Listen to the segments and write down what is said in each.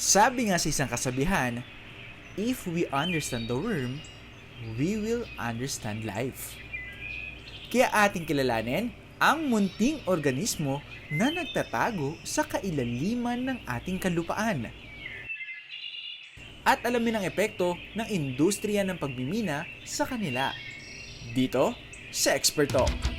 Sabi nga sa isang kasabihan, if we understand the worm, we will understand life. Kaya ating kilalanin ang munting organismo na nagtatago sa kailaliman ng ating kalupaan. At alamin ang epekto ng industriya ng pagmimina sa kanila. Dito sa Expert Talk.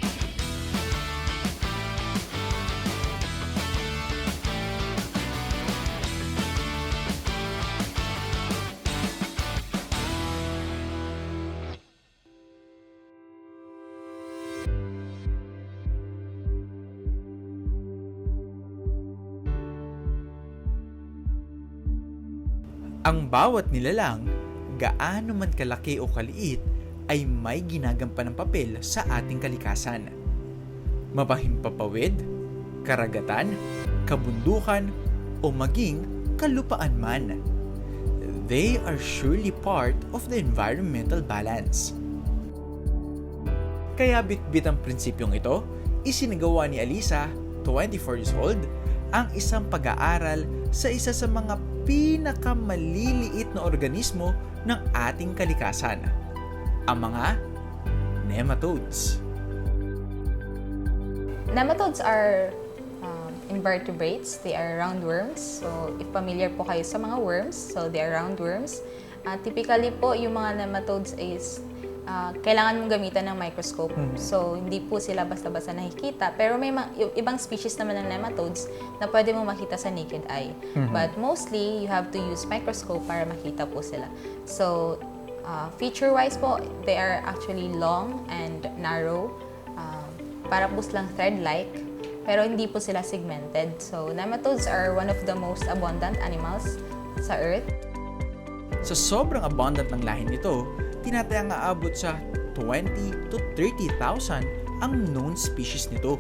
Ang bawat nilalang, gaano man kalaki o kaliit, ay may ginagampan ng papel sa ating kalikasan. Mapahimpapawid, karagatan, kabundukan, o maging kalupaan man. They are surely part of the environmental balance. Kaya bitbit ang prinsipyong ito, isinagawa ni Alisa, 24 years old, ang isang pag-aaral sa isa sa mga pinakamaliliit na organismo ng ating kalikasan, ang mga nematodes. Nematodes are um, invertebrates. They are roundworms. So, if familiar po kayo sa mga worms, so they are roundworms. Uh, typically po, yung mga nematodes is uh, kailangan mong gamitan ng microscope. So, hindi po sila basta-basta nakikita. Pero may ibang species naman ng nematodes na pwede mo makita sa naked eye. But mostly, you have to use microscope para makita po sila. So, uh, feature-wise po, they are actually long and narrow. Um, para po silang thread-like, pero hindi po sila segmented. So, nematodes are one of the most abundant animals sa Earth. Sa sobrang abundant ng lahi nito, tinatayang aabot sa 20 to 30,000 ang known species nito.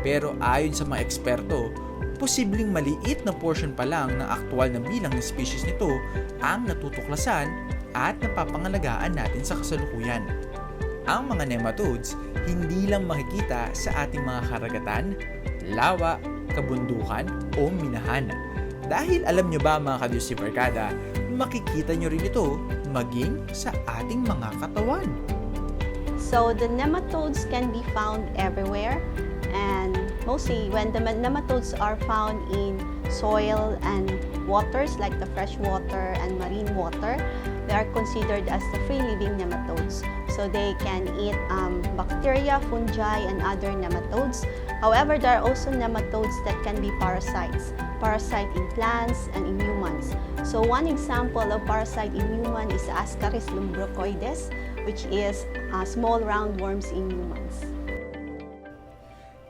Pero ayon sa mga eksperto, posibleng maliit na portion pa lang ng aktual na bilang ng species nito ang natutuklasan at napapangalagaan natin sa kasalukuyan. Ang mga nematodes hindi lang makikita sa ating mga karagatan, lawa, kabundukan o minahan. Dahil alam nyo ba mga kadyos si Barkada, makikita nyo rin ito maging sa ating mga katawan. So the nematodes can be found everywhere and mostly when the nematodes are found in soil and waters like the fresh water and marine water, they are considered as the free living nematodes. So they can eat um, bacteria, fungi, and other nematodes. However, there are also nematodes that can be parasites, parasite in plants and in humans. So one example of parasite in human is Ascaris lumbrocoides, which is uh, small roundworms in humans.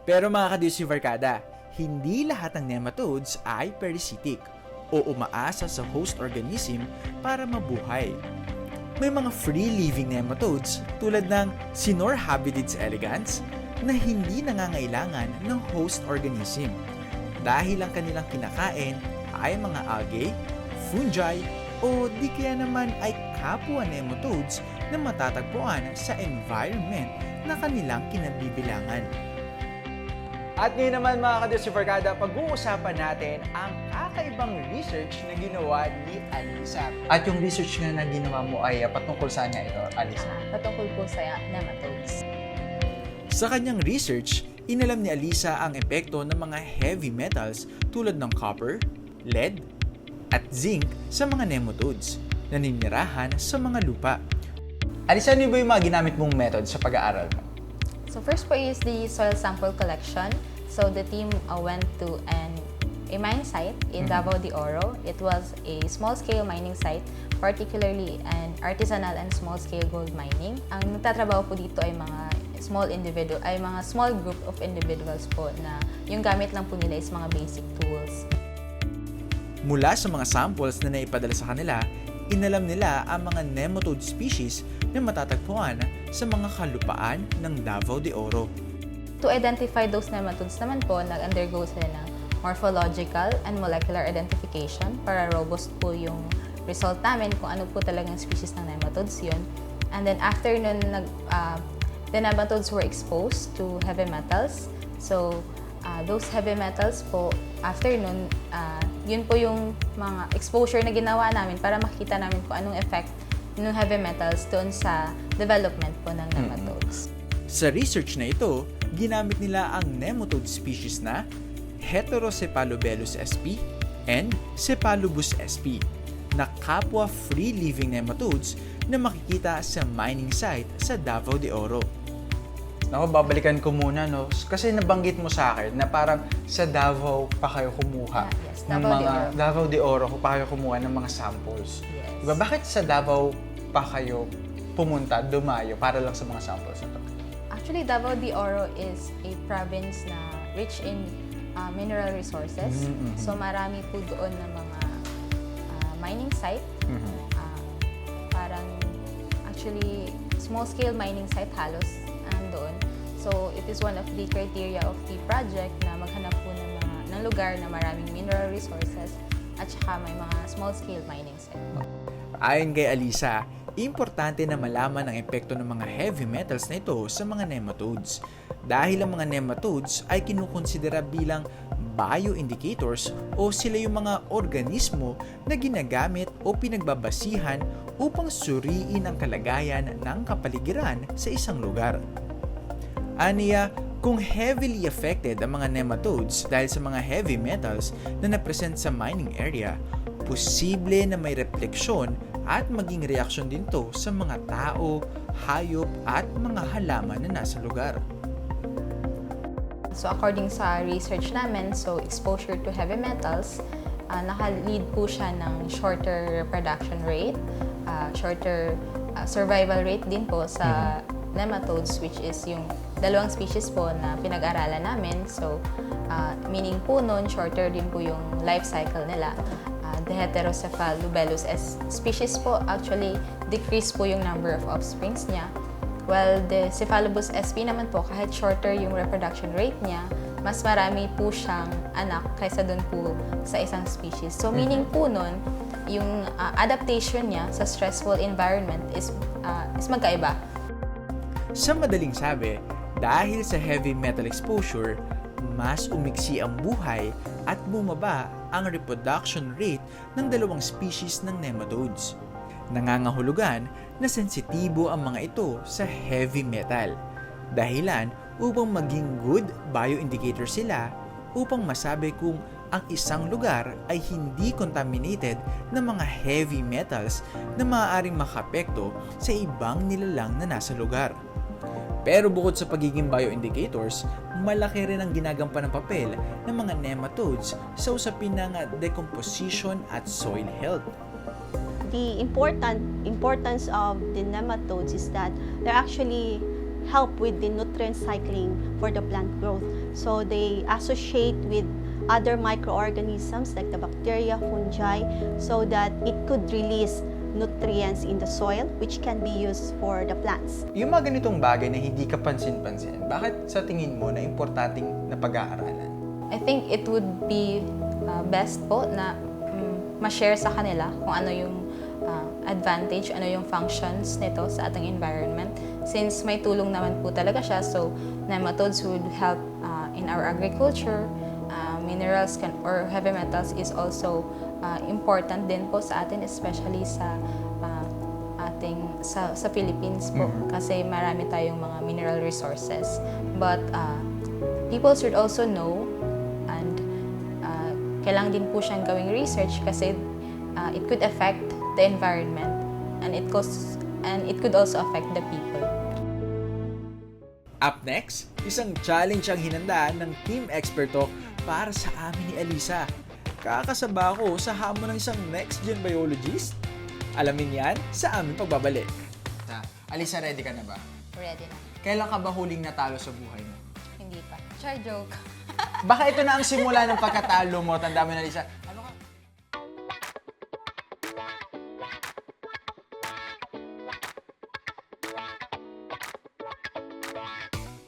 Pero mga Barkada, hindi lahat ng nematodes ay parasitic o umaasa sa host organism para mabuhay. May mga free-living nematodes tulad ng Sinorhabdids elegans na hindi nangangailangan ng host organism dahil ang kanilang kinakain ay mga algae, fungi, o di kaya naman ay kapwa nematodes na matatagpuan sa environment na kanilang kinabibilangan. At ngayon naman mga kadiyos si Barkada, pag-uusapan natin ang kakaibang research na ginawa ni Alisa. At yung research nga na ginawa mo ay uh, patungkol saan nga ito, Alisa? Uh, patungkol po sa nematodes. Sa kanyang research, inalam ni Alisa ang epekto ng mga heavy metals tulad ng copper, lead, at zinc sa mga nematodes na ninirahan sa mga lupa. Alisa, ano ba yung mga ginamit mong method sa pag-aaral mo? So first po is the soil sample collection. So the team uh, went to an a mine site in Davao de Oro. It was a small-scale mining site, particularly an artisanal and small-scale gold mining. Ang nagtatrabaho po dito ay mga small individual, ay mga small group of individuals po na yung gamit lang po nila is mga basic tools. Mula sa mga samples na naipadala sa kanila, inalam nila ang mga nematode species na matatagpuan sa mga kalupaan ng Davao de Oro. To identify those nematodes naman po, nag-undergo sila ng morphological and molecular identification para robust po yung result namin kung ano po talagang species ng nematodes yun. And then after nun, nag, uh, the nematodes were exposed to heavy metals. So, uh, those heavy metals po, after nun, uh, yun po yung mga exposure na ginawa namin para makita namin kung anong effect ng heavy metals doon sa development po ng nematodes. Sa research na ito, ginamit nila ang nematode species na Heterocephalobellus sp and Cephalobus sp na kapwa free-living nematodes na makikita sa mining site sa Davao de Oro. Ako, babalikan ko muna, no? Kasi nabanggit mo sa akin na parang sa Davao pa kayo kumuha Ah, yes, ng Davao de mga Oro. Davao de Oro pa kayo kumuha ng mga samples. Yes. Diba, bakit sa Davao pa kayo pumunta, dumayo para lang sa mga samples na to? Actually, Davao de Oro is a province na rich in uh, mineral resources. Mhm, mhm. So marami po doon na mga uh, mining site. Mhm. Uh, parang actually small-scale mining site halos andoon. So it is one of the criteria of the project na maghanap po ng, mga, ng lugar na maraming mineral resources at saka may mga small-scale mining site. Ayon kay Alisa, importante na malaman ang epekto ng mga heavy metals na ito sa mga nematodes dahil ang mga nematodes ay kinukonsidera bilang bioindicators o sila yung mga organismo na ginagamit o pinagbabasihan upang suriin ang kalagayan ng kapaligiran sa isang lugar. Aniya, kung heavily affected ang mga nematodes dahil sa mga heavy metals na napresent sa mining area, posible na may refleksyon at maging reaksyon din to sa mga tao, hayop at mga halaman na nasa lugar. So according sa research namin, so exposure to heavy metals, uh, naka-lead po siya ng shorter reproduction rate, uh, shorter uh, survival rate din po sa nematodes which is yung dalawang species po na pinag-aralan namin. So uh, meaning po nun, shorter din po yung life cycle nila. Uh, the Heterocephalobellus s- species po actually decrease po yung number of offsprings niya While the Cephalobus sp naman po, kahit shorter yung reproduction rate niya, mas marami po siyang anak kaysa dun po sa isang species. So meaning po nun, yung uh, adaptation niya sa stressful environment is, uh, is magkaiba. Sa madaling sabi, dahil sa heavy metal exposure, mas umiksi ang buhay at bumaba ang reproduction rate ng dalawang species ng nematodes. Nangangahulugan na sensitibo ang mga ito sa heavy metal. Dahilan upang maging good bioindicator sila upang masabi kung ang isang lugar ay hindi contaminated ng mga heavy metals na maaaring makapekto sa ibang nilalang na nasa lugar. Pero bukod sa pagiging bioindicators, malaki rin ang ginagampan ng papel ng mga nematodes sa usapin ng decomposition at soil health. the important importance of the nematodes is that they actually help with the nutrient cycling for the plant growth. So they associate with other microorganisms like the bacteria, fungi, so that it could release nutrients in the soil which can be used for the plants. Yung mga ganitong bagay na hindi ka pansin-pansin, bakit sa tingin mo na importanteng na pag-aaralan? I think it would be uh, best po na mm, ma-share sa kanila kung ano yung uh, advantage, ano yung functions nito sa ating environment. Since may tulong naman po talaga siya, so nematodes would help uh, in our agriculture. Uh, minerals can, or heavy metals is also uh, important din po sa atin, especially sa uh, ating sa, sa Philippines po kasi marami tayong mga mineral resources. But uh, people should also know and uh, kailangan din po siyang gawing research kasi uh, it could affect the environment and it cause, and it could also affect the people. Up next, isang challenge ang hinanda ng Team Expert Talk para sa amin ni Alisa. Kakasaba ko sa hamon ng isang next-gen biologist. Alamin yan sa aming pagbabalik. Ta, Alisa, ready ka na ba? Ready na? Kailan ka ba huling natalo sa buhay mo? Hindi pa. Char joke. Baka ito na ang simula ng pagkatalo mo. Tanda mo na, Alisa. Ano ka?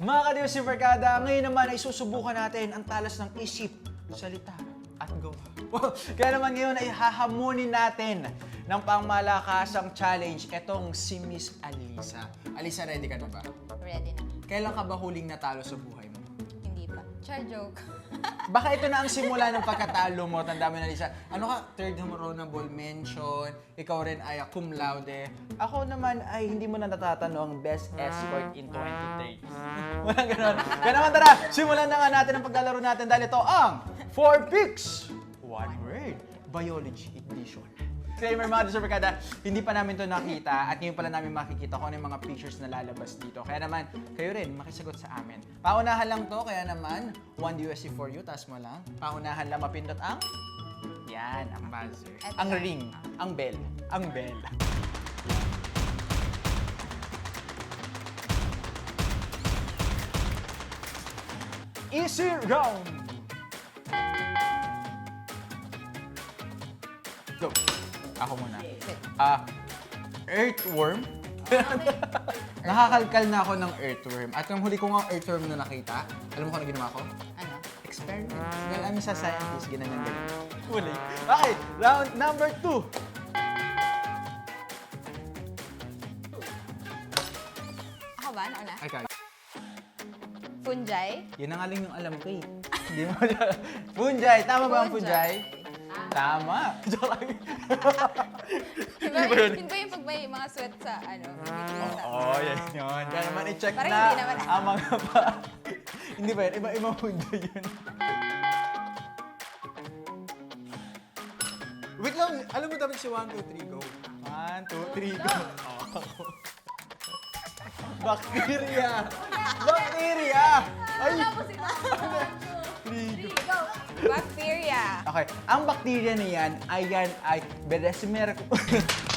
Mga kadiyo si Barkada, ngayon naman ay susubukan natin ang talas ng isip, salita, gawa. Kaya naman ngayon ay hahamunin natin ng pangmalakasang challenge etong si Miss Alisa. Alisa, ready ka na ba? Ready na? Kailan ka ba huling natalo sa buhay mo? Hindi pa. Char joke. Baka ito na ang simula ng pagkatalo mo. Tanda mo na, Lisa. Ano ka? Third honorable mention. Ikaw rin ay cum laude. Ako naman ay hindi mo na natatanong ang best escort in 2030. Walang ganun. Kaya naman tara, simulan na nga natin ang paglalaro natin dahil ito ang 4 Picks. One word. Biology edition. Disclaimer mga Superkada, hindi pa namin to nakita at ngayon pala namin makikita kung ano yung mga pictures na lalabas dito. Kaya naman, kayo rin, makisagot sa amin. Paunahan lang to, kaya naman, 1 USC for you, taas mo lang. Paunahan lang mapindot ang... Yan, ang buzzer. At Ang yan. ring, ang bell. Ang bell. Easy round! Ako muna. Ah, earthworm. Nakakalkal na ako ng earthworm. At yung huli ko nga earthworm na nakita, alam mo kung ano ginawa ko? Ano? Experiment. Well, amin sa scientist, ganun yung ganun. Huli. Okay, round number two. Ako ba? Nauna? Ay, kaya. Fungi? Yun na nga lang yung alam ko eh. Hindi mo Punjay, tama ba ang Punjay? Tama. Joke lang. Diba, ba yun? yun ba yung pag may mga sweat sa ano? between sa- Oo, yan yun. Kaya naman i-check Parang na hindi naman. ang mga pa. hindi ba yun? Iba-ibang Punjay yun. Wait lang, alam mo dapat si 1, 2, 3, go. 1, 2, 3, go. Bacteria! Bacteria! Ay! Three, go. Bacteria. Okay, ang bacteria na yan ay yan ay Bedesimer...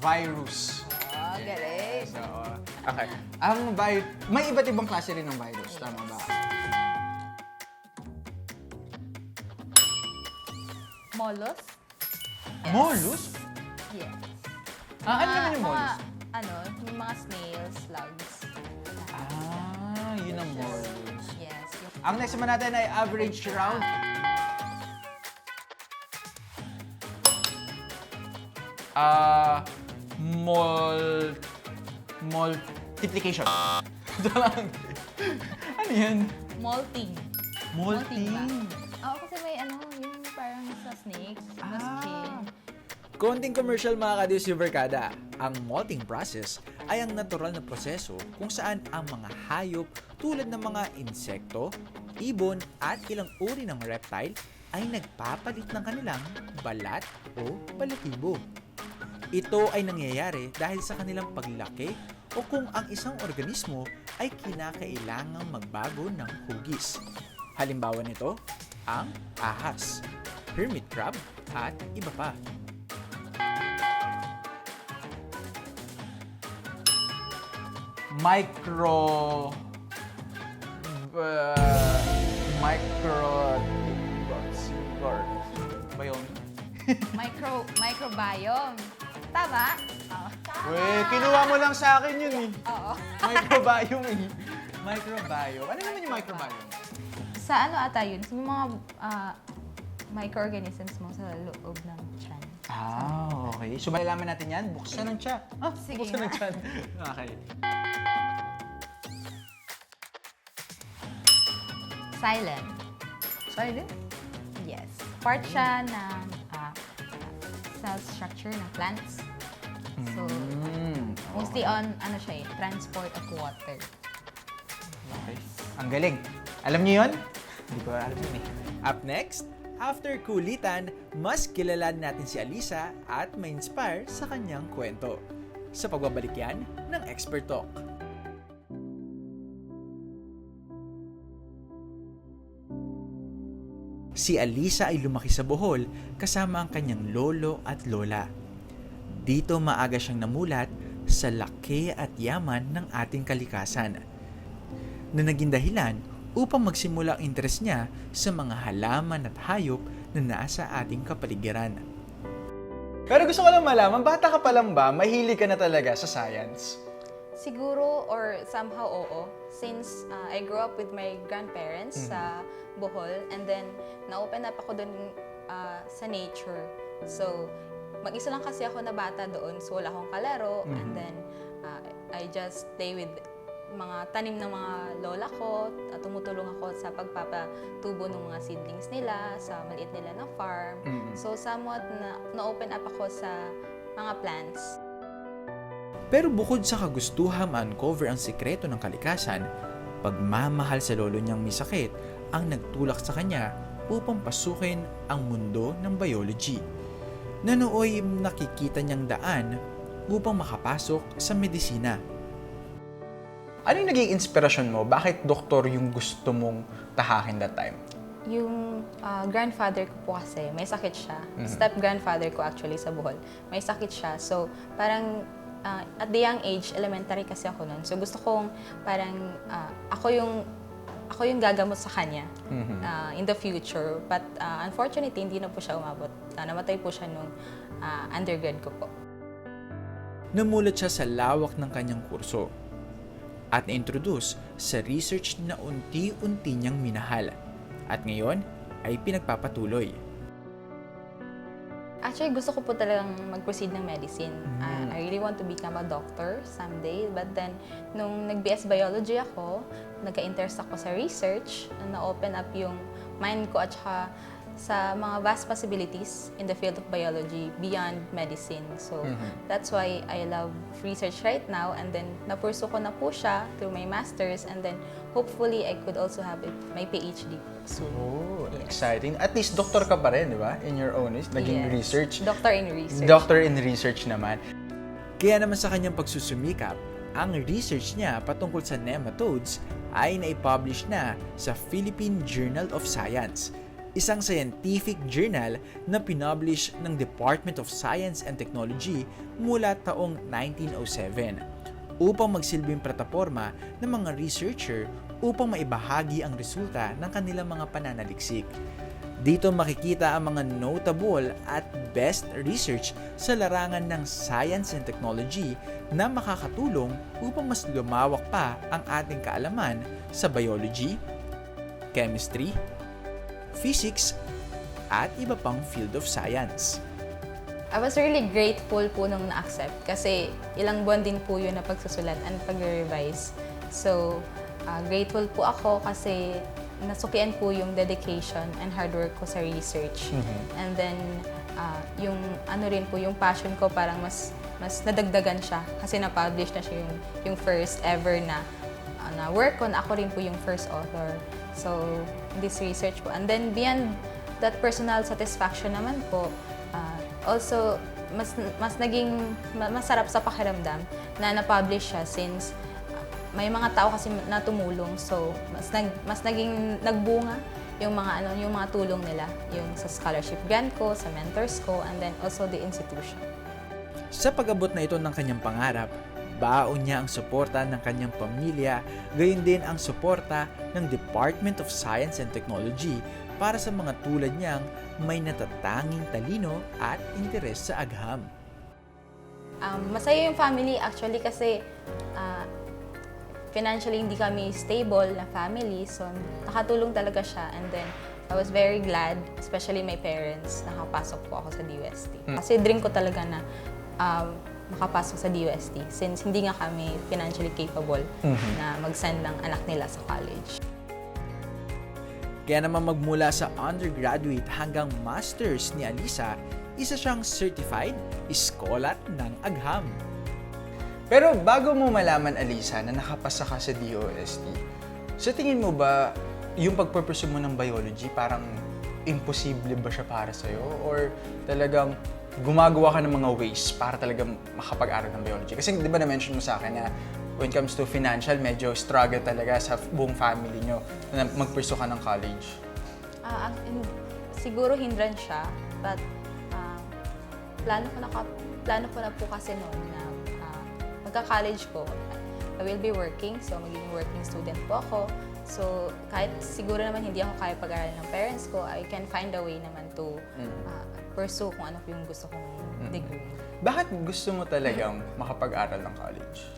virus. Oh, galing. So, okay. Ang virus, may iba't ibang klase rin ng virus, tama ba? Mollusk? Molus? Yes. Ah, ano naman yung mga, molus? Ano, yung mga snails, slugs. Ah, yun ang molus. Yes. Yung, Ang next naman natin ay average round. Ah, mul... multiplication. Ito lang. ano yan? molting. Molting. ba? Konting commercial mga ka Superkada. Ang molting process ay ang natural na proseso kung saan ang mga hayop tulad ng mga insekto, ibon at ilang uri ng reptile ay nagpapalit ng kanilang balat o balatibo. Ito ay nangyayari dahil sa kanilang paglaki o kung ang isang organismo ay kinakailangang magbago ng hugis. Halimbawa nito, ang ahas, hermit crab at iba pa. Micro uh, micro ba yun? Micro, microbiome. Tama? Oo. Weh, kinuha mo lang sa akin yun eh. Oo. Microbiome eh. Microbiome. Ano naman yung microbiome? Sa ano ata yun? Yung mga ah, microorganisms mo sa loob ng tiyan. Ah, okay. So, malalaman natin yan. Buksan ng chat. Ah, Sige buksan ng chat. Okay. Silent. Silent? Yes. Part siya ng ah, cell structure ng plants. So, Mm, mostly on, ano siya eh, transport of water. okay. Ang galing. Alam niyo yun? Hindi ko alam yun eh. Up next, after kulitan, mas kilalanin natin si Alisa at ma-inspire sa kanyang kwento. Sa pagbabalik yan ng Expert Talk. Si Alisa ay lumaki sa Bohol kasama ang kanyang lolo at lola. Dito maaga siyang namulat sa laki at yaman ng ating kalikasan na naging dahilan upang magsimula ang interes niya sa mga halaman at hayop na nasa ating kapaligiran. Pero gusto ko lang malaman, bata ka pa lang ba, mahilig ka na talaga sa science? Siguro or somehow oo. Since uh, I grew up with my grandparents sa Bohol and then na-open up ako dun uh, sa nature. So, mag-isa lang kasi ako na bata doon, so wala akong kalaro. And then, ah, I just play with mga tanim ng mga lola ko. At tumutulong ako sa pagpapatubo ng mga seedlings nila, sa maliit nila na farm. So, somewhat na, na-open up ako sa mga plants. Pero bukod sa kagustuhan ma-uncover ang sikreto ng kalikasan, pagmamahal sa lolo niyang may sakit ang nagtulak sa kanya upang pasukin ang mundo ng biology. Na nooy nakikita niyang daan upang makapasok sa medisina. Ano yung naging inspirasyon mo? Bakit doktor yung gusto mong tahakin that time? Yung ah, grandfather ko po kasi, may sakit siya. Step-grandfather ko actually sa Bohol. May sakit siya. So, parang ah, at the young age, elementary kasi ako noon. So, gusto kong parang ah, ako yung ako yung gagamot sa kanya ah, in the future. But ah, unfortunately, hindi na po siya umabot. Ah, namatay po siya nung ah, undergrad ko po. Namulat siya sa lawak ng kanyang kurso at na-introduce sa research na unti-unti niyang minahal at ngayon ay pinagpapatuloy. Actually, gusto ko po talagang mag-proceed ng medicine. Ah, I really want to become a doctor someday. But then, nung nag-BS Biology ako, nagka-interest ako sa research, na-open up yung mind ko at saka sa mga vast possibilities in the field of biology beyond medicine. So, that's why I love research right now. And then, napurso ko na po siya through my master's. And then, hopefully, I could also have it, my PhD soon. Oh, exciting. At least doktor ka pa rin, di ba? In your own, naging Yes. research. Doctor in research. Doctor in research naman. Kaya naman sa kanyang pagsusumikap, ang research niya patungkol sa nematodes ay naipublish na sa Philippine Journal of Science, isang scientific journal na pinublish ng Department of Science and Technology mula taong 1907 upang magsilbing plataforma ng mga researcher upang maibahagi ang resulta ng kanilang mga pananaliksik. Dito makikita ang mga notable at best research sa larangan ng science and technology na makakatulong upang mas lumawak pa ang ating kaalaman sa biology, chemistry, physics, at iba pang field of science. I was really grateful po nung na-accept kasi ilang buwan din po yun na pagsusulat and pag-revise. So, ah, grateful po ako kasi nasukian po yung dedication and hard work ko sa research. And then, ah, yung ano rin po, yung passion ko parang mas mas nadagdagan siya kasi na-publish na siya yung, yung first ever na, na work ko na ako rin po yung first author. So, this research po. And then, beyond that personal satisfaction naman po, ah, also, mas, mas naging ma- masarap sa pakiramdam na na-publish siya since may mga tao kasi na tumulong. So, mas, nag, mas naging nagbunga yung mga ano yung mga tulong nila yung sa scholarship grant ko sa mentors ko and then also the institution Sa pag-abot na ito ng kanyang pangarap, baon niya ang suporta ng kanyang pamilya, gayon din ang suporta ng Department of Science and Technology para sa mga tulad niyang may natatanging talino at interes sa agham. um, masaya yung family actually kasi ah, financially hindi kami stable na family. So, nakatulong talaga siya. And then, I was very glad, especially my parents, nakapasok po ako sa DUST. Kasi dream ko talaga na um, makapasok sa DUST since hindi nga kami financially capable na mag-send ng anak nila sa college. Kaya naman magmula sa undergraduate hanggang masters ni Alisa, isa siyang certified iskolat ng agham. Pero bago mo malaman, Alisa, na nakapasa ka sa DOST, sa tingin mo ba yung pagpupursu mo ng biology parang imposible ba siya para sa'yo? Or talagang gumagawa ka ng mga ways para talagang makapag-aral ng biology? Kasi di ba na-mention mo sa akin na when it comes to financial, medyo struggle talaga sa buong family nyo na magpursu ka ng college. Hin- siguro hindrance siya, but ah, plano ko na plano ko na po kasi noon na ah, magka-college ko. I will be working, so magiging working student po ako. So, kahit siguro naman hindi ako kaya pag-aralan ng parents ko, I can find a way naman to ah, pursue kung ano po yung gusto kong degree. Bakit gusto mo talagang makapag-aral ng college?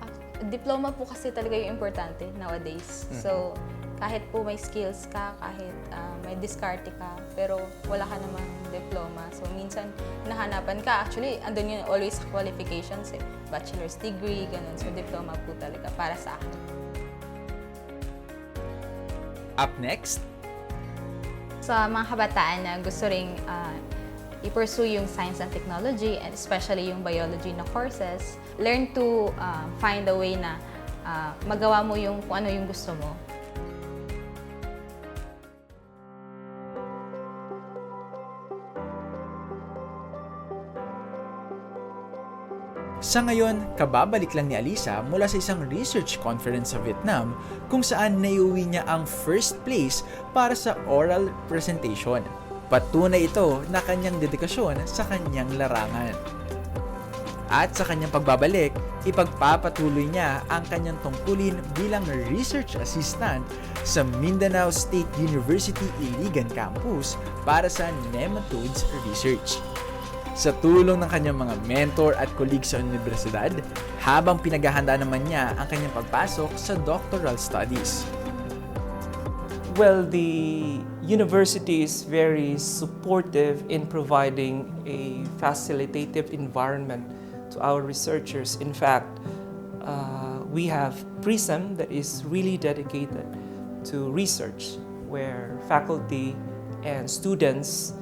Ah, diploma po kasi talaga yung importante nowadays. So, kahit po may skills ka, kahit ah, may diskarte ka, pero wala ka namang diploma. So, minsan, nahanapan ka. Actually, andun yun always qualifications eh. Bachelor's degree, ganun. So, diploma po talaga para sa akin. Up next, sa mga kabataan na gusto ring ah, i-pursue yung science and technology and especially yung biology na courses, learn to ah, find a way na ah, magawa mo yung kung ano yung gusto mo. Sa ngayon, kababalik lang ni Alisa mula sa isang research conference sa Vietnam kung saan naiuwi niya ang first place para sa oral presentation. Patunay ito na kanyang dedikasyon sa kanyang larangan. At sa kanyang pagbabalik, ipagpapatuloy niya ang kanyang tungkulin bilang research assistant sa Mindanao State University Iligan Campus para sa nematodes research sa tulong ng kanyang mga mentor at colleagues sa universidad, habang pinaghahanda naman niya ang kanyang pagpasok sa doctoral studies. Well, the university is very supportive in providing a facilitative environment to our researchers. In fact, uh, we have PRISM that is really dedicated to research, where faculty and students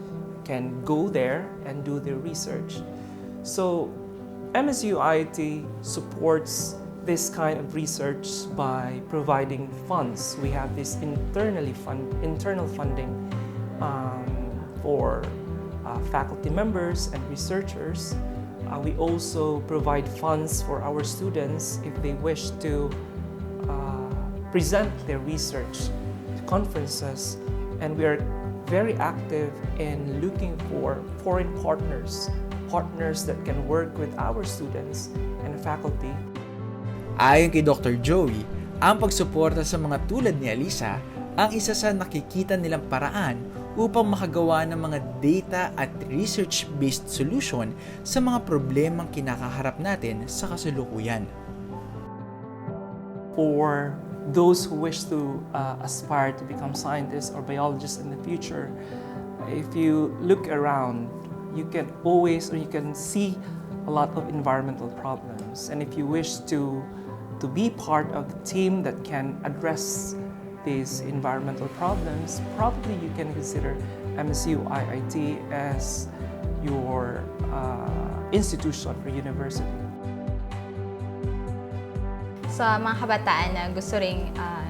can go there and do their research. So, MSU IIT supports this kind of research by providing funds. We have this internally fund, internal funding um, for uh, faculty members and researchers. Uh, we also provide funds for our students if they wish to uh, present their research to conferences, and we are very active in looking for foreign partners, partners that can work with our students and faculty Ayon kay Dr. Joey, ang pagsuporta sa mga tulad ni Alisa ang isa sa nakikita nilang paraan upang makagawa ng mga data at research-based solution sa mga problemang kinakaharap natin sa kasalukuyan. for those who wish to uh, aspire to become scientists or biologists in the future, if you look around, you can always or you can see a lot of environmental problems. And if you wish to to be part of the team that can address these environmental problems, probably you can consider MSU IIT as your uh, institution or university. Sa mga kabataan na gusto ring ah,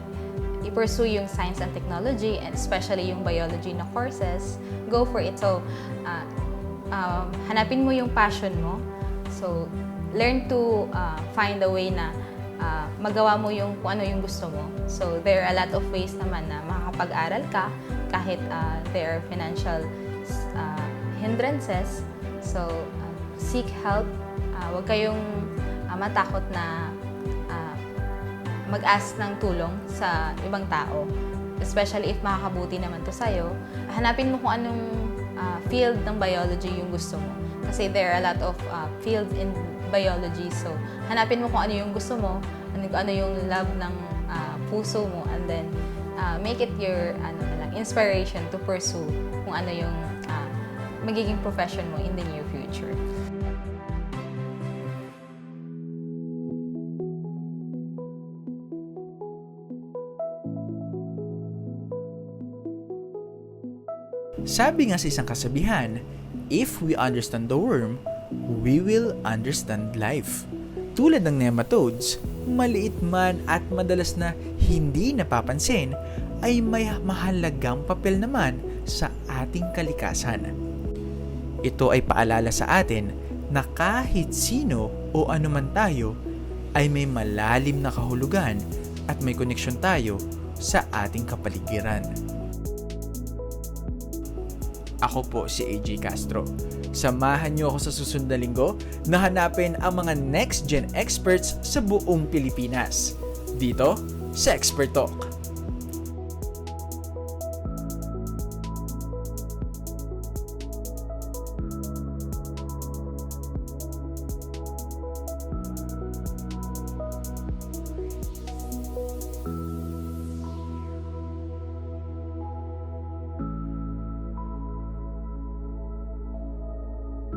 i-pursue yung science and technology and especially yung biology na courses, go for it. So, ah, um, hanapin mo yung passion mo. So, learn to ah, find a way na ah, magawa mo yung kung ano yung gusto mo. So, there are a lot of ways naman na makakapag-aral ka kahit ah, there are financial ah, hindrances. So, ah, seek help. Ah, huwag kayong ah, matakot na mag-ask ng tulong sa ibang tao. Especially if makakabuti naman to sa'yo. Hanapin mo kung anong ah, field ng biology yung gusto mo. Kasi there are a lot of ah, fields in biology. So, hanapin mo kung ano yung gusto mo, ano, ano yung love ng ah, puso mo, and then ah, make it your ano lang, inspiration to pursue kung ano yung ah, magiging profession mo in the near future. Sabi nga sa isang kasabihan, if we understand the worm, we will understand life. Tulad ng nematodes, maliit man at madalas na hindi napapansin, ay may mahalagang papel naman sa ating kalikasan. Ito ay paalala sa atin na kahit sino o anuman tayo ay may malalim na kahulugan at may koneksyon tayo sa ating kapaligiran. Ako po si AJ Castro. Samahan niyo ako sa susunod na linggo na hanapin ang mga next-gen experts sa buong Pilipinas. Dito sa Expert Talk.